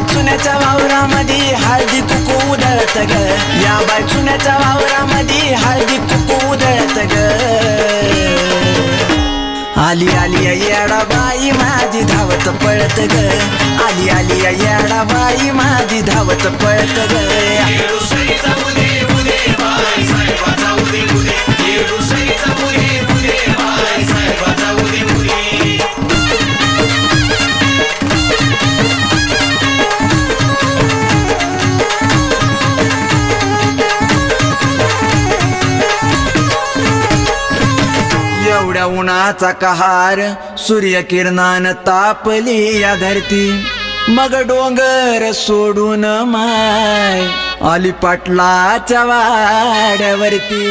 चुन्याच्या वावरामध्ये हळदी तुको उधळत ग. या बाय चुन्याच्या वावरामध्ये हळदी तुको उधळत ग. आली आली येडा बाई माझी धावत पळत ग. आली आली येडा बाई माझी धावत पळत ग. एवढ्या उन्हाचा कहार सूर्यकिरणान तापली या धरती. मग डोंगर सोडून माय आली पाटलाच्या वाड्यावरती.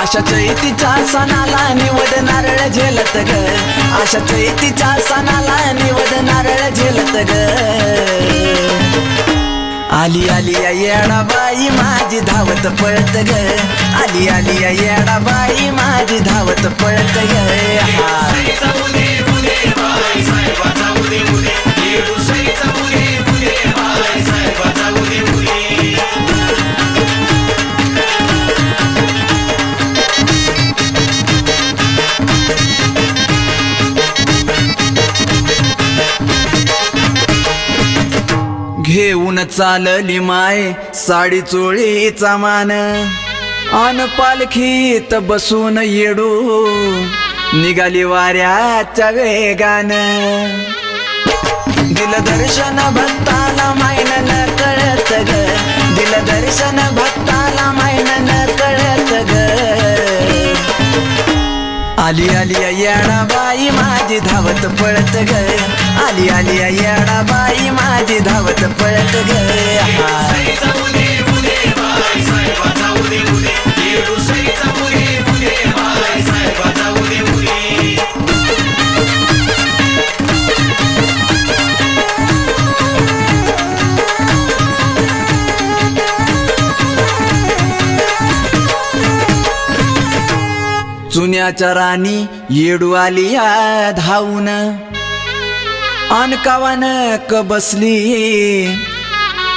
अशा चैतीच्या सणाला निवड नारळ झेलत ग. अशा चैतीच्या सणाला निवड नारळ झेलत ग. आली आली या येडा बाई माझी धावत पळत ग. आली आली या येडा बाई माझी धावत पळत ग. घेऊन चालली माय साडी चोळीचा मान. आन पालखीत बसून येडू. निघाली वाऱ्याच्या वेगान. दिल दर्शन भक्ताला मायन न आली आली येडा बाई माझी धावत पळत ग. आली आली येडा बाई माझी धावत पळत ग. चुन्याच्या राणी येडू आली या धावून. अनकावान क बसली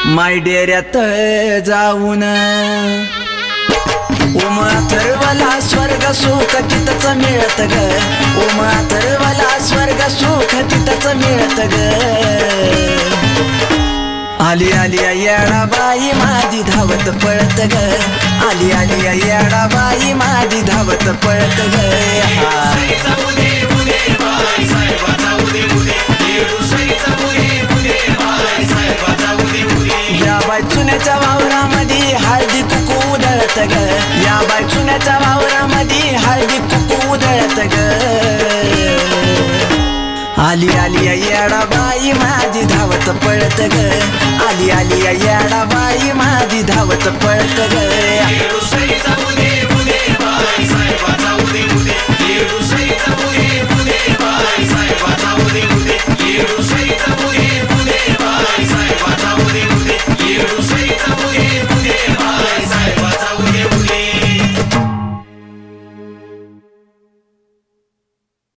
मायडेऱ्यात जाऊन. ओम अथर्वला स्वर्ग सुख तिथंच मिळत ग. ओम अथर्वला स्वर्ग सुख तिथंच मिळत ग. आली आली येडा बाई माझी धावत पळत ग. आली आली येडा बाई माझी धावत पळत ग. या बाय चुन्याच्या वावरामध्ये हळदी कुकू उधळत ग. या बाय चुन्याच्या वावरामध्ये हळदी कुकू उधळत ग. आली आली येडा बाई माझी धावत पळत ग. आली आली येडा बाई माझी धावत पळत ग.